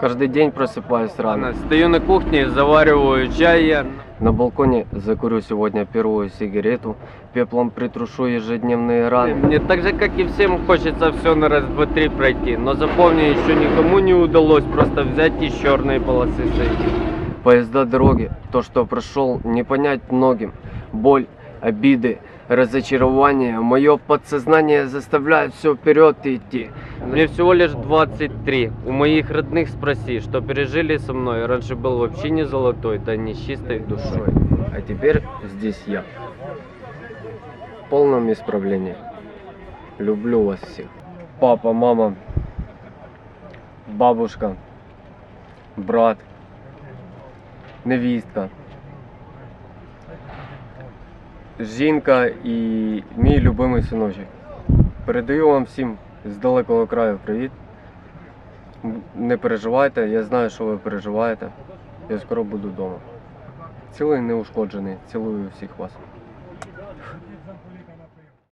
Каждый день просыпаюсь рано. Стою на кухне, завариваю чай я. На балконе закурю сегодня первую сигарету, пеплом притрушу ежедневные раны. Мне так же, как и всем, хочется все на раз, два, три пройти. Но запомни, еще никому не удалось просто взять и с черной полосы сойти. Поезда дороги, то, что прошел, не понять многим. Боль, обиды, разочарование, мое подсознание заставляет все вперед идти. Мне всего лишь 23. У моих родных спроси, что пережили со мной. Раньше был вообще не золотой, да не с чистой душой. А теперь здесь я. В полном исправлении. Люблю вас всех. Папа, мама, бабушка, брат, невістка, жінка і мій любимий синочок. Передаю вам всім з далекого краю привіт. Не переживайте, я знаю, що ви переживаєте. Я скоро буду вдома. Цілий неушкоджений. Цілую всіх вас.